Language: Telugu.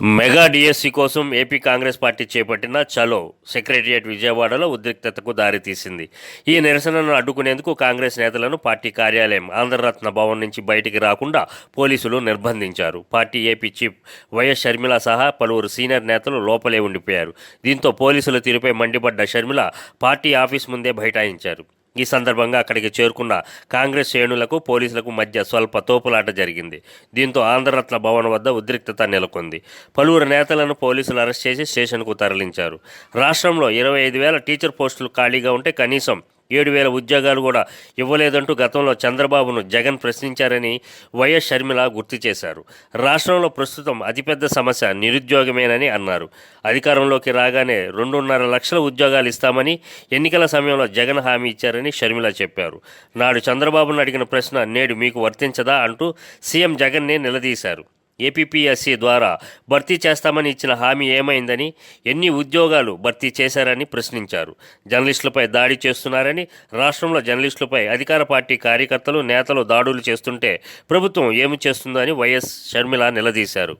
మెగా డిఎస్సి కోసం ఏపీ కాంగ్రెస్ పార్టీ చేపట్టిన చలో సెక్రటరియట్ విజయవాడలో ఉద్రిక్తతకు దారితీసింది ఈ నిరసనను అడ్డుకునేందుకు కాంగ్రెస్ నేతలను పార్టీ కార్యాలయం ఆంధ్రరత్న భవన్ నుంచి బయటికి రాకుండా పోలీసులు నిర్బంధించారు. Party AP chief YS Sharmila సహా పలువురు సీనియర్ నేతలు లోపలే ఉండిపోయారు. దీంతో పోలీసుల తీరుపై మండిపడ్డ షర్మిల పార్టీ ఆఫీస్ ముందే బైఠాయించారు. ఈ సందర్భంగా అక్కడికి చేరుకున్న కాంగ్రెస్ శ్రేణులకు పోలీసులకు మధ్య స్వల్ప తోపులాట జరిగింది. దీంతో ఆంధ్రరత్న భవన్ వద్ద ఉద్రిక్తత నెలకొంది. పలువురు నేతలను పోలీసులు అరెస్ట్ చేసి స్టేషన్కు తరలించారు. రాష్ట్రంలో ఇరవై ఐదు వేల టీచర్ పోస్టులు ఖాళీగా ఉంటే కనీసం ఏడు వేల ఉద్యోగాలు కూడా ఇవ్వలేదంటూ గతంలో చంద్రబాబును జగన్ ప్రశ్నించారని వైఎస్ షర్మిల గుర్తు చేశారు. రాష్ట్రంలో ప్రస్తుతం అతిపెద్ద సమస్య నిరుద్యోగమేనని అన్నారు. అధికారంలోకి రాగానే రెండున్నర లక్షల ఉద్యోగాలు ఇస్తామని ఎన్నికల సమయంలో జగన్ హామీ ఇచ్చారని షర్మిల చెప్పారు. నాడు చంద్రబాబును అడిగిన ప్రశ్న నేడు మీకు వర్తించదా అంటూ సీఎం జగన్నే నిలదీశారు. ఏపీపీఎస్సీ ద్వారా భర్తీ చేస్తామని ఇచ్చిన హామీ ఏమైందని ఎన్ని ఉద్యోగాలు భర్తీ చేశారని ప్రశ్నించారు. జర్నలిస్టులపై దాడి చేస్తున్నారని రాష్ట్రంలో జర్నలిస్టులపై అధికార పార్టీ కార్యకర్తలు నేతలు దాడులు చేస్తుంటే ప్రభుత్వం ఏమి చేస్తుందని వైఎస్ షర్మిల నిలదీశారు.